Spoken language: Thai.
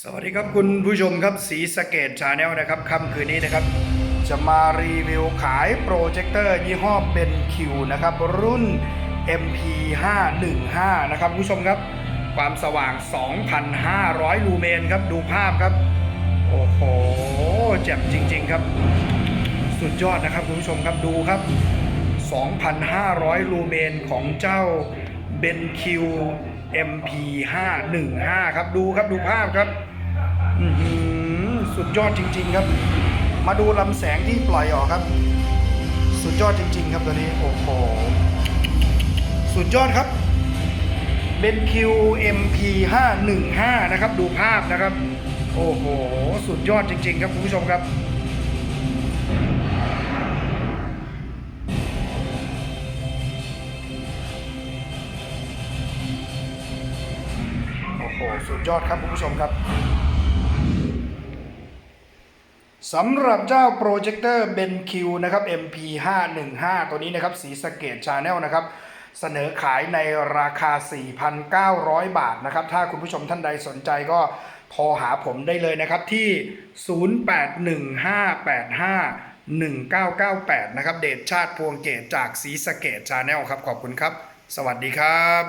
สวัสดีครับคุณผู้ชมครับสีสเกตชาแนลนะครับค่ำคืนนี้นะครับ จะมารีวิวขายโปรเจคเตอร์ยี่ห้อเบนคิวนะครับรุ่น MP515 นะครับคุณผู้ชมครับ ความสว่าง 2,500 ลูเมนครับดูภาพครับ โอ้โหเจ็บจริง ๆครับ สุดยอดนะครับคุณผู้ชมครับดูครับ 2,500 ลูเมนของเจ้า BenQ MP515 ครับ ดูครับดูภาพครับอื้อหือสุดยอดจริง ๆ ครับ มาดูลำแสงที่ปล่อยออกครับ สุดยอดจริง ๆ ครับตัวนี้ โอ้โห สุดยอดครับ BenQ MP515 นะครับ ดูภาพนะครับ โอ้โห สุดยอดจริง ๆ ครับคุณผู้ชมครับ สุดยอดครับคุณผู้ชมครับสำหรับเจ้าโปรเจคเตอร์ BenQ นะครับ MP515 ตัวนี้นะครับสีสเกตชาแนลนะครับเสนอขายในราคา 4,900 บาทนะครับ ถ้าคุณผู้ชมท่านใดสนใจก็โทรหาผมได้เลยนะครับที่ 0815851998 นะครับ เดชชาติพวงเกตจากสีสเกตชาแนลครับ ขอบคุณครับ สวัสดีครับ